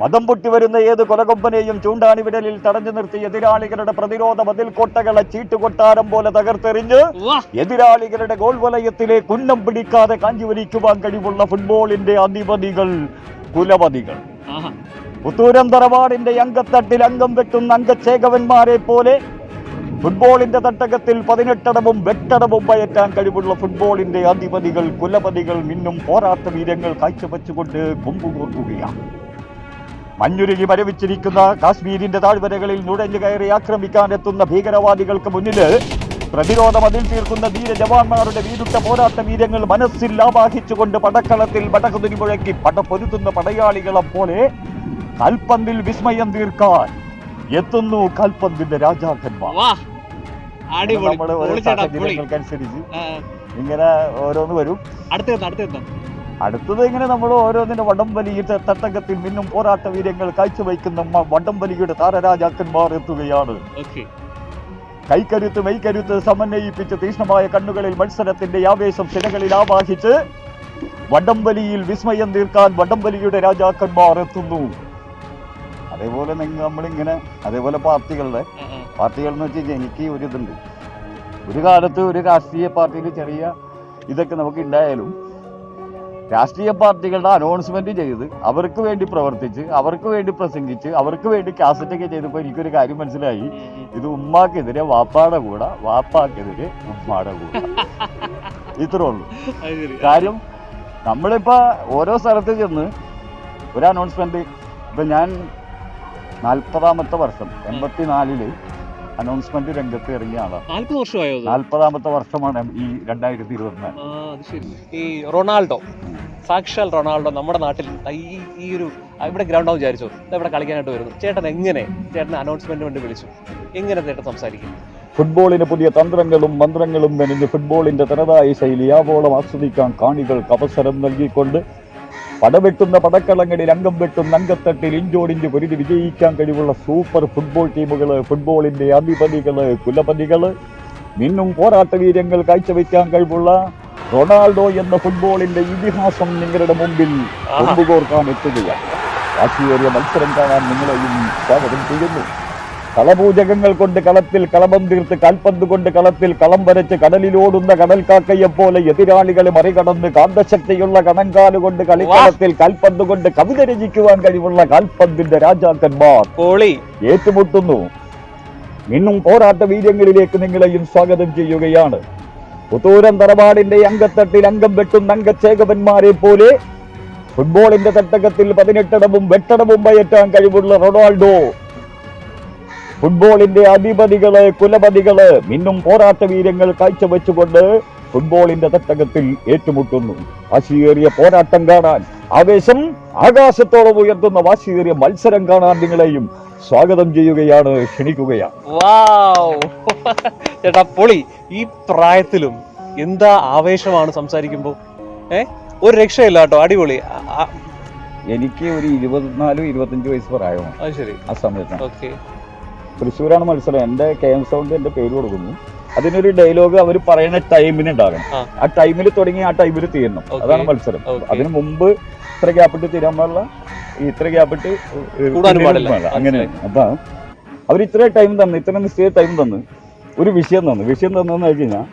മതം പൊട്ടി വരുന്ന ഏത് കൊലകൊമ്പനെയും ചൂണ്ടാണി വിടലിൽ തടഞ്ഞു നിർത്തി എതിരാളികളുടെ പ്രതിരോധ മതിൽ കോട്ടകളെ ചീട്ടുകൊട്ടാരം പോലെ തകർത്തെറിഞ്ഞ് എതിരാളികളുടെ ഗോൾ വലയത്തിലെ കുന്നം പിടിക്കാതെ കാഞ്ചിവലിക്കുവാൻ കഴിവുള്ള ഫുട്ബോളിന്റെ അധിപതികൾ കുലപതികൾ. പുത്തൂരം തറവാടിന്റെ അംഗത്തട്ടിൽ അംഗം വെട്ടുന്ന അംഗച്ചേകവന്മാരെ പോലെ ഫുട്ബോളിന്റെ തട്ടകത്തിൽ പതിനെട്ടടവും വെട്ടടവും പയറ്റാൻ കഴിവുള്ള ഫുട്ബോളിന്റെ അധിപതികൾ കുലപതികൾ മിന്നും പോരാട്ട വീരങ്ങൾ കാഴ്ചവെച്ചുകൊണ്ട് കൊമ്പുകോർക്കുകയാണ്. മഞ്ഞുരുകി മരവിച്ചിരിക്കുന്ന കാശ്മീരിന്റെ താഴ്വരകളിൽ നുഴഞ്ഞു കയറി ആക്രമിക്കാൻ എത്തുന്ന ഭീകരവാദികൾക്ക് മുന്നിൽ പ്രതിരോധ മതിൽ തീർക്കുന്ന ധീര ജവാന്മാരുടെ വീരുട്ട പോരാട്ട വീരങ്ങൾ മനസ്സിൽ ആവാഹിച്ചുകൊണ്ട് പടക്കളത്തിൽ പടകുതിരി മുഴക്കി പടപൊരുത്തുന്ന പടയാളികളെ പോലെ കൽപ്പന്തിൽ വിസ്മയം തീർക്കാൻ എത്തുന്നു കൽപ്പന്തിന്റെ രാജാക്കന്മാർ. പൊളി. സാഹചര്യങ്ങൾക്കനുസരിച്ച് ഇങ്ങനെ ഓരോന്ന് വരും. അടുത്ത അടുത്ത് അടുത്തത് ഇങ്ങനെ നമ്മൾ ഓരോന്നിന്റെ വടംവലിയുടെ തട്ടകത്തിൽ നിന്നും പോരാട്ട വീര്യങ്ങൾ കാഴ്ചവെക്കുന്ന വടംവലിയുടെ താരരാജാക്കന്മാർ എത്തുകയാണ്. കൈക്കരുത്ത് മെയ്ക്കരുത്ത് സമന്വയിപ്പിച്ച് തീക്ഷ്ണമായ കണ്ണുകളിൽ മത്സരത്തിന്റെ ആവേശം ചിലകളിൽ ആവാഹിച്ച് വടംവലിയിൽ വിസ്മയം തീർക്കാൻ വടംവലിയുടെ രാജാക്കന്മാർ എത്തുന്നു. അതേപോലെ നിങ്ങൾ നമ്മളിങ്ങനെ അതേപോലെ പാർട്ടികളുടെ പാർട്ടികൾ എന്ന് വെച്ച് കഴിഞ്ഞാൽ എനിക്ക് ഒരു ഇതുണ്ട്. ഒരു കാലത്ത് ഒരു രാഷ്ട്രീയ പാർട്ടിയിൽ ചെറിയ ഇതൊക്കെ നമുക്ക് ഉണ്ടായാലും രാഷ്ട്രീയ പാർട്ടികളുടെ അനൗൺസ്മെന്റ് ചെയ്ത് അവർക്ക് വേണ്ടി പ്രവർത്തിച്ച് അവർക്ക് വേണ്ടി പ്രസംഗിച്ച് അവർക്ക് വേണ്ടി കാസറ്റൊക്കെ ചെയ്തപ്പോൾ എനിക്കൊരു കാര്യം മനസ്സിലായി. ഇത് ഉമ്മാക്കെതിരെ വാപ്പാടെ കൂടെ വാപ്പാക്കെതിരെ ഉമ്മാടെ കൂടെ. ഇത്രേ ഉള്ളൂ. കാര്യം നമ്മളിപ്പോ ഓരോ സ്ഥലത്ത് ചെന്ന് ഒരു അനൗൺസ്മെന്റ് ഇപ്പൊ ഞാൻ നാൽപ്പതാമത്തെ വർഷം എൺപത്തിനാലിൽ അനൗൺസ്മെന്റ് രംഗത്ത് ഇറങ്ങിയ ആളാണ്. വർഷമായോ? നാൽപ്പതാമത്തെ വർഷമാണ് ഈ രണ്ടായിരത്തി ഇരുപത്തിനാല്. ഈ റൊണാൾഡോ. സാക്ഷാൽ റൊണാൾഡോ നമ്മുടെ നാട്ടിൽ ഈ ഈ ഒരു ഇവിടെ ഗ്രൗണ്ടാവും വിചാരിച്ചു? ഇവിടെ കളിക്കാനായിട്ട് വരുന്നു. ചേട്ടൻ എങ്ങനെ ചേട്ടൻ അനൗൺസ്മെന്റ് വേണ്ടി വിളിച്ചു? എങ്ങനെ ചേട്ടൻ സംസാരിക്കും? ഫുട്ബോളിന് പുതിയ തന്ത്രങ്ങളും മന്ത്രങ്ങളും മെനിഞ്ഞ് ഫുട്ബോളിന്റെ തനതായ ശൈലി ആവോളം ആസ്വദിക്കാൻ കാണികൾക്ക് അവസരം നൽകിക്കൊണ്ട് പടവെട്ടുന്ന പടക്കളങ്ങളിൽ അംഗം വെട്ടുന്ന അംഗത്തട്ടിൽ ഇഞ്ചോടിഞ്ച് പൊരുതി വിജയിക്കാൻ കഴിവുള്ള സൂപ്പർ ഫുട്ബോൾ ടീമുകൾ ഫുട്ബോളിന്റെ അധിപതികൾ കുലപതികൾ. മിന്നും പോരാട്ട വീര്യങ്ങൾ കാഴ്ചവെക്കാൻ കഴിവുള്ള റൊണാൾഡോ എന്ന ഫുട്ബോളിന്റെ ഇതിഹാസം നിങ്ങളുടെ മുമ്പിൽ കൊമ്പുകോർക്കാൻ എത്തുകയാണ്. ബാക്കിയേറിയ മത്സരം കാണാൻ നിങ്ങളെയും സ്വാഗതം ചെയ്യുന്നു. കളപൂജകങ്ങൾ കൊണ്ട് കളത്തിൽ കളമം തീർത്ത് കാൽപന്ത് കൊണ്ട് കളത്തിൽ കളം വരച്ച് കടലിലോടുന്ന കടൽക്കാക്കയെ പോലെ എതിരാളികളെ മറികടന്ന് കാന്തശക്തിയുള്ള കണങ്കാൽ കൊണ്ട് കളിക്കളത്തിൽ കാൽപന്ത് കൊണ്ട് കവിത രചിക്കുവാൻ കഴിവുള്ള കാൽപന്തിന്റെ രാജാക്കന്മാർ ഏറ്റുമുട്ടുന്നു. ഇന്നും പോരാട്ട വീര്യങ്ങളിലേക്ക് നിങ്ങളെയും സ്വാഗതം ചെയ്യുകയാണ്. പുത്തൂരം തറവാടിന്റെ അങ്കത്തട്ടിൽ അംഗം വെട്ടുന്ന അംഗച്ചേകവന്മാരെ പോലെ ഫുട്ബോളിന്റെ തട്ടകത്തിൽ പതിനെട്ടടവും വെട്ടടവും പയറ്റാൻ കഴിവുള്ള റൊണാൾഡോ. ഫുട്ബോളിന്റെ അധിപതികൾ കുലപതികൾ മിന്നും പോരാട്ട വീരങ്ങൾ കാഴ്ചവെച്ചുകൊണ്ട് ഫുട്ബോളിന്റെ തട്ടകത്തിൽ ഏറ്റുമുട്ടുന്നു. വാശിയേറിയ പോരാട്ടം കാണാൻ ആവേശം ആകാശത്തോളം ഉയർത്തുന്ന വാശിയേറിയ മത്സരം കാണാൻ നിങ്ങളെയും സ്വാഗതം ചെയ്യുകയാണ് ക്ഷണിക്കുകയാണ്. വാവ്. ചേട്ടാ പൊളി. ഈ പ്രായത്തിലും എന്താ ആവേശമാണ് സംസാരിക്കുമ്പോ? ഏ? ഒരു രക്ഷയില്ല കേട്ടോ അടിപൊളി. എനിക്ക് ഒരു ഇരുപത്തിനാലും ഇരുപത്തഞ്ച് വയസ്സ് പ്രായമാണ് ശരി. ആ സമയത്ത്. തൃശ്ശൂരാണ് മത്സരം. എന്റെ കെ എം സൗണ്ട് എന്റെ പേര് കൊടുക്കുന്നു. അതിനൊരു ഡയലോഗ് അവർ പറയുന്ന ടൈമിന് ഉണ്ടാകണം. ആ. ടൈമിൽ തുടങ്ങി ആ ടൈമിൽ തീരണം അതാണ് മത്സരം. അതിന് മുമ്പ് ഇത്ര ഗ്യാപ്പിട്ട് തീരാൻ പാടില്ല. ഇത്ര ഗ്യാപ്പിട്ട്. അങ്ങനെ. അപ്പൊ അവർ ഇത്ര ടൈം തന്നു ഇത്ര നിശ്ചയ ടൈം തന്നു ഒരു വിഷയം തന്നു. വിഷയം തന്നെന്ന് വെച്ച് കഴിഞ്ഞാൽ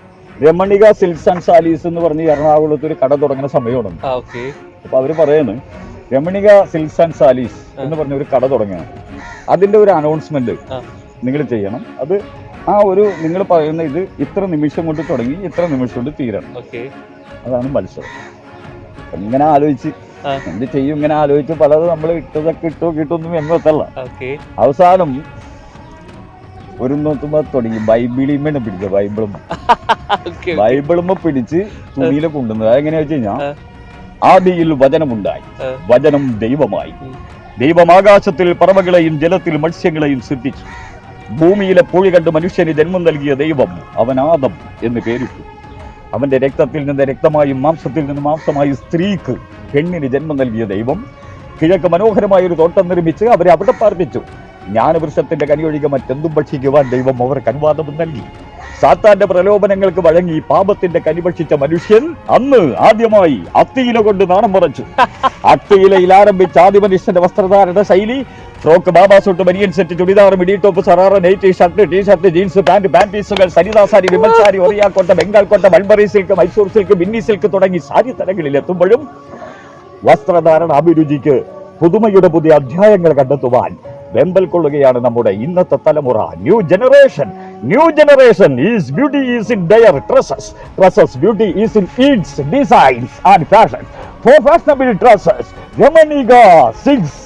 രമണിക സിൽക്സ് ആൻഡ് സാലീസ് എന്ന് പറഞ്ഞ് എറണാകുളത്ത് ഒരു കട തുടങ്ങുന്ന സമയമാണ്. അപ്പൊ അവർ പറയുന്നു രമണിക സിൽക്സ് ആൻഡ് സാലീസ് എന്ന് പറഞ്ഞ ഒരു കട തുടങ്ങുകയാണ്. അതിന്റെ ഒരു അനൗൺസ്മെന്റ് നിങ്ങൾ ചെയ്യണം. അത് ആ ഒരു നിങ്ങൾ പറയുന്ന ഇത് ഇത്ര നിമിഷം കൊണ്ട് തുടങ്ങി ഇത്ര നിമിഷം കൊണ്ട് തീരണം അതാണ് മത്സരം. ഇങ്ങനെ ആലോചിച്ച് എന്ത് ചെയ്യും? ഇങ്ങനെ ആലോചിച്ച് പലത് നമ്മൾ ഇട്ടതൊക്കെ ഇട്ടോ കിട്ടൊന്നും എന്ന് എത്തല്ല അവസാനം ഒരു നോക്കുമ്പോ തുടങ്ങി. ബൈബിളിമ്മയാണ് പിടിച്ച ബൈബിളും ഓക്കെ ബൈബിളുമ്മ പിടിച്ച് തുണിയിൽ കൊണ്ടുവന്നത്. അതെങ്ങനെയാ വെച്ച് കഴിഞ്ഞാൽ. ആദിയിൽ വചനമുണ്ടായി. വചനം ദൈവമായി. ദൈവം ആകാശത്തിൽ പറവകളെയും ജലത്തിൽ മത്സ്യങ്ങളെയും സൃഷ്ടിച്ചു. ഭൂമിയിലെ പൂഴി കണ്ട് മനുഷ്യന് ജന്മം നൽകിയ ദൈവം അവൻ ആദം എന്ന് പേരിട്ടു. അവന്റെ രക്തത്തിൽ നിന്ന് രക്തമായും മാംസത്തിൽ നിന്ന് മാംസമായും സ്ത്രീക്ക് പെണ്ണിന് ജന്മം നൽകിയ ദൈവം കിഴക്ക് മനോഹരമായ ഒരു തോട്ടം നിർമ്മിച്ച് അവരെ അവിടെ പാർപ്പിച്ചു. ജ്ഞാനവൃക്ഷത്തിന്റെ കനിയൊഴികെ മറ്റെന്തും ഭക്ഷിക്കുവാൻ ദൈവം അവർക്ക് അനുവാദം നൽകി. സാത്താന്റെ പ്രലോഭനങ്ങൾക്ക് വഴങ്ങി പാപത്തിന്റെ കനിഭക്ഷിച്ച മനുഷ്യൻ അന്ന് ആദ്യമായി അത്തിയില കൊണ്ട് നാണം മറച്ചു. അത്തിയിലയിൽ ആരംഭിച്ച ആദ്യ മനുഷ്യന്റെ വസ്ത്രധാരണ ശൈലി ഫ്രോക്ക് ബാബാ സൂട്ട് ബനിയൻ set churidar midi top sharara night shirt T shirt jeans pant pan പീസുകൾ സരിതാസാരി വിമൽസാരി ഒറിയാക്കോട്ട ബംഗാൾ കോട്ട mulberry silk Mysore silk Binny silk തുടങ്ങി സാരി തലങ്ങളിൽ എത്തുമ്പോഴും വസ്ത്രധാരണ അഭിരുചിക്ക് പുതുമയുടെ പുതിയ അധ്യായങ്ങൾ കണ്ടെത്തുവാൻ വെമ്പൽ കൊള്ളുകയാണ് നമ്മുടെ ഇന്നത്തെ തലമുറ. New generation new generation is beauty is in their dresses dresses beauty is in its designs and fashion for fashionable dresses Ramanika six.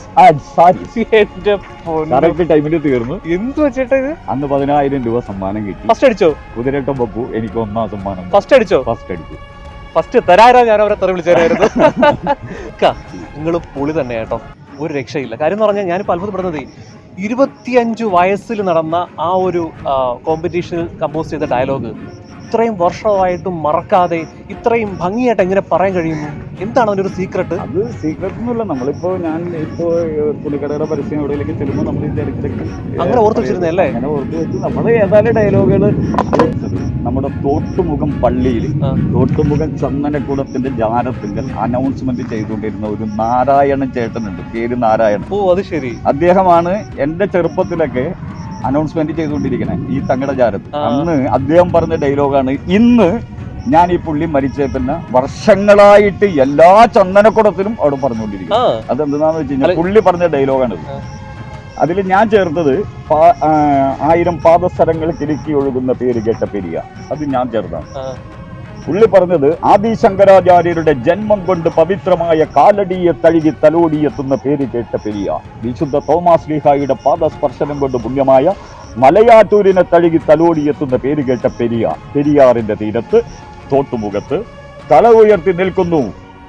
Correct ടൈമിൽ തീർന്നു. എന്ത് വെച്ചിട്ട് അന്ന് പതിനായിരം രൂപ സമ്മാനം കിട്ടി. ഫസ്റ്റ് അടിച്ചോ? കുതിരട്ടം പപ്പു എനിക്ക് ഒന്നാം സമ്മാനം ഫസ്റ്റ് അടിച്ചോ? ഫസ്റ്റ് അടിച്ചു. ഫസ്റ്റ് തരാരാ ഞാൻ അവരെ തെറി വിളിച്ചായിരുന്നു നിങ്ങൾ പുളി തന്നെ കേട്ടോ. ഒരു രക്ഷയില്ല. കാര്യം എന്ന് പറഞ്ഞാൽ ഞാനിപ്പോൾ അത്ഭുതപ്പെടുന്നത് ഇരുപത്തിയഞ്ച് വയസ്സിൽ നടന്ന ആ ഒരു കോമ്പറ്റീഷനിൽ കമ്പോസ് ചെയ്ത ഡയലോഗ് ഇത്രയും വർഷമായിട്ടും മറക്കാതെ ഇത്രയും ഭംഗിയായിട്ട് എങ്ങനെ പറയാൻ കഴിയുന്നു? എന്താണ് അതിന്റെ ഒരു സീക്രട്ട് അത് സീക്രട്ട് ഒന്നുമില്ല നമ്മളിപ്പോൾ ഞാൻ ഇപ്പോൾ തുണിക്കടയുടെ പരസ്യം എവിടെയെങ്കിലും ചെല്ലുമ്പോൾ നമ്മൾ ഇതിന്റെ ഇടയ്ക്കിടയ്ക്ക് അങ്ങനെ ഓർത്ത് വെച്ചിരുന്നല്ലേ അങ്ങനെ ഓർത്ത് വെച്ച് നമ്മൾ ഏതായാലും ഡയലോഗുകൾ നമ്മുടെ തോട്ടുമുഖം പള്ളിയിൽ. തോട്ടുമുഖം ചന്ദനക്കുടത്തിന്റെ ജാരത്തിങ്കൽ അനൗൺസ്മെന്റ് ചെയ്തുകൊണ്ടിരുന്ന ഒരു നാരായണൻ ചേട്ടനുണ്ട്. പേര് നാരായണൻ. ഓ അത് ശരി. അദ്ദേഹമാണ് എന്റെ ചെറുപ്പത്തിലൊക്കെ അനൗൺസ്മെന്റ് ചെയ്തുകൊണ്ടിരിക്കണേ ഈ തങ്ങട ജാരത്ത്. അന്ന് അദ്ദേഹം പറഞ്ഞ ഡയലോഗാണ് ഇന്ന് ഞാൻ ഈ പുള്ളി മരിച്ച പിന്നെ വർഷങ്ങളായിട്ട് എല്ലാ ചന്ദനക്കുടത്തിലും അവിടെ പറഞ്ഞുകൊണ്ടിരിക്കും ആ. അതെന്താന്ന് വെച്ച് കഴിഞ്ഞാൽ പുള്ളി പറഞ്ഞ ഡയലോഗാണ്. അതിൽ ഞാൻ ചേർത്തത് ആയിരം പാദസ്ഥലങ്ങൾ കിരുക്കി ഒഴുകുന്ന പേര് കേട്ട പെരിയ. അത് ഞാൻ ചേർത്താണ്. പുള്ളി പറഞ്ഞത് ആദിശങ്കരാചാര്യരുടെ ജന്മം കൊണ്ട് പവിത്രമായ കാലടിയെ തഴുകി തലോടിയെത്തുന്ന പേര് കേട്ട പെരിയ. വിശുദ്ധ തോമാസ് ലീഹായുടെ പാദസ്പർശനം കൊണ്ട് പുണ്യമായ മലയാറ്റൂരിനെ തഴുകി തലോടിയെത്തുന്ന പേര് കേട്ട പെരിയ. പെരിയാറിന്റെ തീരത്ത് തോട്ടുമുഖത്ത് തല ഉയർത്തി നിൽക്കുന്നു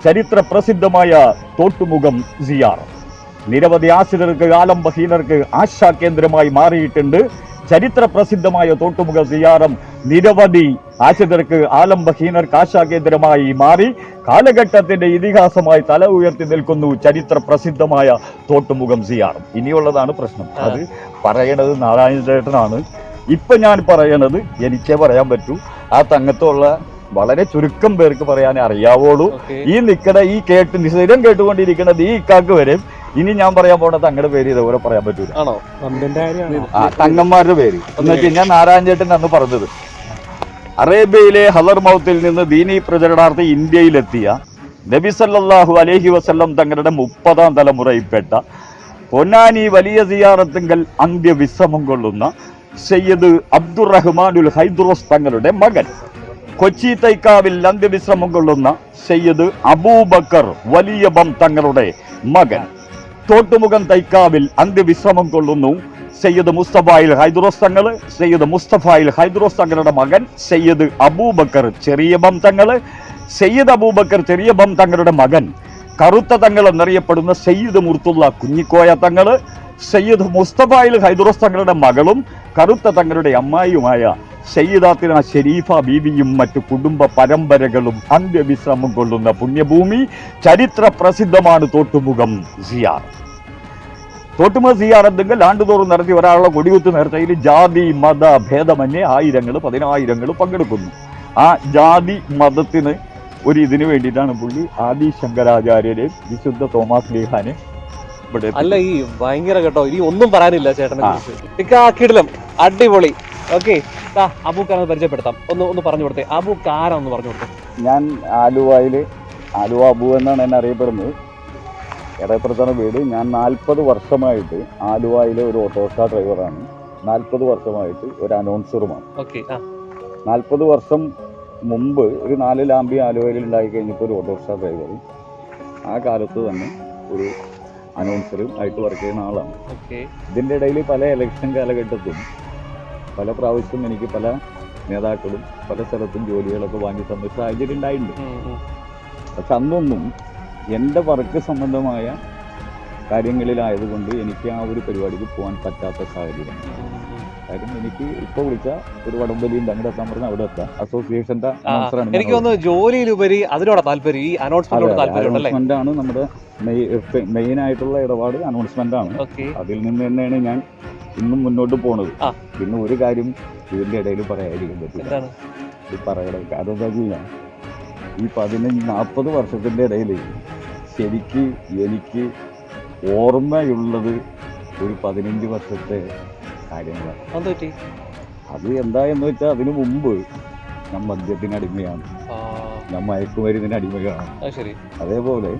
ചരിത്ര പ്രസിദ്ധമായ തോട്ടുമുഖം സിയാർ. നിരവധി ആശ്രിതർക്ക് ആലംബഹീനർക്ക് ആശാകേന്ദ്രമായി മാറിയിട്ടുണ്ട്. ചരിത്ര പ്രസിദ്ധമായ തോട്ടുമുഖ സിയാറം നിരവധി ആശ്രിതർക്ക് ആലംബഹീനർക്ക് ആശാകേന്ദ്രമായി മാറി. കാലഘട്ടത്തിന്റെ ഇതിഹാസമായി തല ഉയർത്തി നിൽക്കുന്നു ചരിത്ര പ്രസിദ്ധമായ തോട്ടുമുഖം സിയാറം. ഇനിയുള്ളതാണ് പ്രശ്നം. അത് പറയണത് നാരായണ ചേട്ടനാണ്. ഇപ്പൊ ഞാൻ പറയണത് എനിക്കേ പറയാൻ പറ്റൂ. ആ തങ്ങത്തുള്ള വളരെ ചുരുക്കം പേർക്ക് പറയാനേ അറിയാവുള്ളൂ. ഈ നിൽക്കുന്ന ഈ കേട്ട് സ്ഥിരം കേട്ടുകൊണ്ടിരിക്കുന്നത് ഈ ഇക്കാക്ക് വരെ. ഇനി ഞാൻ പറയാൻ പോണ തങ്ങളുടെ പേര് ഇതുപോലെ പറയാൻ പറ്റൂല. ആണോ? ആ തങ്ങന്മാരുടെ പേര്. എന്ന് വെച്ച് കഴിഞ്ഞാൽ നാരായണ ചേട്ടൻ അന്ന് പറഞ്ഞത്. അറേബ്യയിലെ ഹലർ മൗത്തിൽ നിന്ന് ദീനി പ്രചരണാർത്ഥി ഇന്ത്യയിലെത്തിയ നബി സല്ലല്ലാഹു അലൈഹി വസല്ലം തങ്ങളുടെ മുപ്പതാം തലമുറയിൽപ്പെട്ട പൊന്നാനി വലിയ സിയാറത്തുങ്കൽ അന്ത്യവിശ്രമം കൊള്ളുന്ന സയ്യദ് അബ്ദുറഹ്മാനുൽ ഹൈദ്രോസ് തങ്ങളുടെ മകൻ. കൊച്ചി തൈക്കാവിൽ അന്ത്യവിശ്രമം കൊള്ളുന്ന സയ്യദ് അബൂബക്കർ വലിയബം തങ്ങളുടെ മകൻ. തോട്ടുമുഖം തൈക്കാവിൽ അന്ത്യവിശ്രമം കൊള്ളുന്നു. സയ്യദ് മുസ്തഫായിൽ ഹൈദ്രോസ് തങ്ങൾ സയ്യദ് മുസ്തഫായിൽ ഹൈദ്രോസ് തങ്ങളുടെ മകൻ സയ്യദ് അബൂബക്കർ ചെറിയ ബം തങ്ങൾ സയ്യദ് അബൂബക്കർ ചെറിയ ബം തങ്ങളുടെ മകൻ കറുത്ത തങ്ങൾ എന്നറിയപ്പെടുന്ന സയ്യിദ് മുർത്തുള്ള കുഞ്ഞിക്കോയ തങ്ങൾ. സയ്യിദ് മുസ്തഫായിൽ ഹൈദ്രോസ് തങ്ങളുടെ മകളും കറുത്ത തങ്ങളുടെ അമ്മായിയുമായ സയ്യിദാത്തിന ഷെരീഫ ബീവിയും മറ്റു കുടുംബ പരമ്പരകളും അന്ത്യവിശ്രമം കൊള്ളുന്ന പുണ്യഭൂമി ചരിത്ര പ്രസിദ്ധമാണ് തോട്ടുമുഖം സിയാർ. തോട്ടുമുഖ സിയാർ എന്തെങ്കിലും ആണ്ടുതോറും നടത്തി ഒരാളുടെ കൊടികുത്ത് നേർച്ചയിൽ ജാതി മത ഭേദമന്യേ ആയിരങ്ങൾ പതിനായിരങ്ങൾ പങ്കെടുക്കുന്നു. ആ ജാതി മതത്തിന് ഒരു ഇതിന് വേണ്ടിയിട്ടാണ് പുള്ളി ആദി ശങ്കരാചാര്യരെ വിശുദ്ധ തോമസ് ലീഹാനെ അല്ല ഈ ഭയങ്കര കേട്ടോ. ഇനി ഒന്നും പറയാനില്ല ചേട്ടനെ ആ. കുറിച്ച്. അടിപൊളി. ഓക്കെ അബൂക്കാരനെ പരിചയപ്പെടുത്താം. ഒന്ന് ഒന്ന് പറഞ്ഞു കൊടുത്തേ. അബൂക്ക് ആരാന്ന് പറഞ്ഞു കൊടുത്തേ. ഞാൻ ആലുവയിൽ ആലുവ അബു എന്നാണ് എന്നെ അറിയപ്പെടുന്നത്. എടപ്പുറത്താണ് വീട്. ഞാൻ നാൽപ്പത് വർഷമായിട്ട് ആലുവയിലെ ഒരു ഓട്ടോറിക്ഷ ഡ്രൈവറാണ്. നാൽപ്പത് വർഷമായിട്ട് ഒരു അനൗൺസറുമാണ്. ഓക്കെ ആ. നാൽപ്പത് വർഷം മുമ്പ് ഒരു നാല് ലാമ്പി ആലുവയിൽ ഉണ്ടായി കഴിഞ്ഞപ്പോൾ ഒരു ഓട്ടോറിക്ഷ ഡ്രൈവർ ആ കാലത്ത് തന്നെ ഒരു അനൗൺസറും ആയിട്ട് വർക്ക് ചെയ്യുന്ന ആളാണ്. ഇതിന്റെ ഇടയിൽ പല ഇലക്ഷൻ കാലഘട്ടത്തും പല പ്രാവശ്യം എനിക്ക് പല നേതാക്കളും പല സ്ഥലത്തും ജോലികളൊക്കെ വാങ്ങി തന്ന സാഹചര്യം ഉണ്ടായിട്ടുണ്ട്. പക്ഷെ അന്നൊന്നും എന്റെ വർക്ക് സംബന്ധമായ കാര്യങ്ങളിലായതുകൊണ്ട് എനിക്ക് ആ ഒരു പരിപാടിക്ക് പോകാൻ പറ്റാത്ത സാഹചര്യം കാര്യം എനിക്ക് ഇപ്പൊ വിളിച്ച ഒരു വടംവലി ഉണ്ട് അങ്ങോട്ട് എത്താൻ പറഞ്ഞാൽ അവിടെ എത്താം അസോസിയേഷന്റെ എനിക്ക് തോന്നുന്നു ജോലിയിലുപരി അതിനോട് താല്പര്യം ഈ അനൗൺസ്മെന്റ് ആണ് നമ്മുടെ മെയിൻ ആയിട്ടുള്ള ഇടപാട് അനൗൺസ്മെന്റ് ആണ്. അതിൽ നിന്ന് തന്നെയാണ് ഞാൻ ഇന്നും മുന്നോട്ട് പോണത്. പിന്നെ ഒരു കാര്യം ഇതിന്റെ ഇടയിൽ പറയാതിരിക്കാൻ പറ്റില്ല. ഇത് പറയണം കാരണം എന്താ ഈ പതിനഞ്ച് നാൽപ്പത് വർഷത്തിന്റെ ഇടയിൽ ശരിക്ക് എനിക്ക് ഓർമ്മയുള്ളത് ഒരു പതിനഞ്ച് വർഷത്തെ കാര്യങ്ങളാണ്. അത് എന്താ എന്ന് വെച്ചാൽ അതിനു മുമ്പ് ഞാൻ മദ്യത്തിന് അടിമയാണ്. ഞാൻ മയക്കുമരുന്നിന് അടിമയാണ്. അതേപോലെ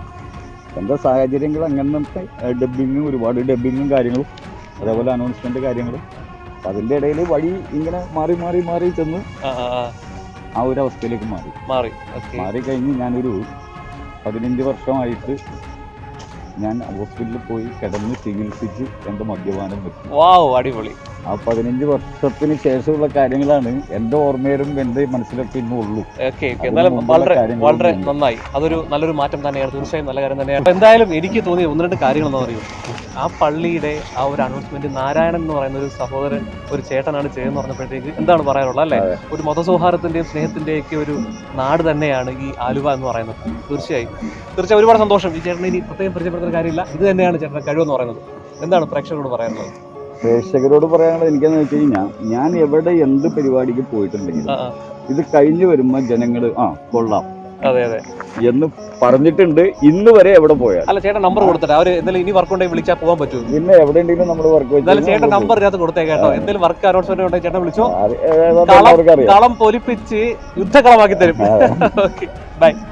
എന്താ സാഹചര്യങ്ങൾ അങ്ങനത്തെ ഡബിങ്ങും ഒരുപാട് ഡബിങ്ങും കാര്യങ്ങളും അതേപോലെ അനൗൺസ്മെന്റ് കാര്യങ്ങളും. അതിന്റെ ഇടയിൽ വഴി ഇങ്ങനെ മാറി മാറി മാറി ചെന്ന് ആ ഒരു അവസ്ഥയിലേക്ക് മാറി. മാറി. മാറി കഴിഞ്ഞ് ഞാനൊരു പതിനഞ്ച് വർഷമായിട്ട് ഞാൻ ഹോസ്പിറ്റലിൽ പോയി കിടന്ന് ചികിത്സിച്ച് എന്റെ മദ്യപാനം വെച്ചു. വാവ് അടിപൊളി. ആ പതിനഞ്ച് വർഷത്തിന് ശേഷമുള്ള കാര്യങ്ങളാണ് എന്റെ ഓർമ്മയിലും എന്റെ മനസ്സിലൊക്കെ ഇന്നും ഉള്ളൂ. വളരെ വളരെ നന്നായി. അതൊരു നല്ലൊരു മാറ്റം തന്നെയാണ്. തീർച്ചയായും നല്ല കാര്യം തന്നെയാണ്. എന്തായാലും എനിക്ക് തോന്നിയ ഒന്ന് രണ്ട് കാര്യങ്ങൾ എന്താ അറിയോ ആ പള്ളിയുടെ ആ ഒരു അനൗൺസ്മെന്റ് നാരായണൻ എന്ന് പറയുന്ന ഒരു സഹോദരൻ ഒരു ചേട്ടനാണ് ചെയ്യുന്നത് പറഞ്ഞപ്പോഴത്തേക്ക് എന്താണ് പറയാനുള്ളത് അല്ലേ? ഒരു മതസൗഹാർദ്ദത്തിന്റെയും സ്നേഹത്തിന്റെയും ഒക്കെ ഒരു നാട് തന്നെയാണ് ഈ ആലുവ എന്ന് പറയുന്നത്. തീർച്ചയായും. തീർച്ചയായും ഒരുപാട് സന്തോഷം. ഈ ചേട്ടനെ ഇനി പ്രത്യേകം പരിചയപ്പെടുത്തുന്ന കാര്യമില്ല. ഇത് തന്നെയാണ് ചേട്ടന്റെ കഴിവെന്ന് പറയുന്നത്. എന്താണ് പ്രേക്ഷകരോട് പറയാനുള്ളത്? പ്രേക്ഷകരോട് പറയാനുള്ളത് എനിക്കെന്ന് വെച്ച് കഴിഞ്ഞാൽ ഞാൻ എവിടെ എന്ത് പരിപാടിക്ക് പോയിട്ടുണ്ടെങ്കിലും. ഇത് കഴിഞ്ഞു വരുമ്പോൾ ജനങ്ങൾ ആ കൊള്ളാം. അതെ അതെ. എന്ന് പറഞ്ഞിട്ടുണ്ട് ഇന്ന് വരെ എവിടെ പോയാൽ അല്ല ചേട്ടൻ നമ്പർ കൊടുത്തിട്ട് അവർ എന്തെങ്കിലും ഇനി വർക്ക് ഉണ്ടെങ്കിൽ വിളിച്ചാൽ പോകാൻ പറ്റുമോ? പിന്നെ എവിടെ ഉണ്ടെങ്കിലും നമ്മൾ വർക്ക് എന്നാലും ചേട്ടൻ നമ്പർ ഇതിനകത്ത് കേട്ടോ. എന്തെങ്കിലും വർക്ക് അനൗൺസ്മെന്റ് ഉണ്ടെങ്കിൽ ചേട്ടൻ വിളിച്ചോ? കളം പൊലിപ്പിച്ച് യുദ്ധകളമാക്കി തരും. ബൈ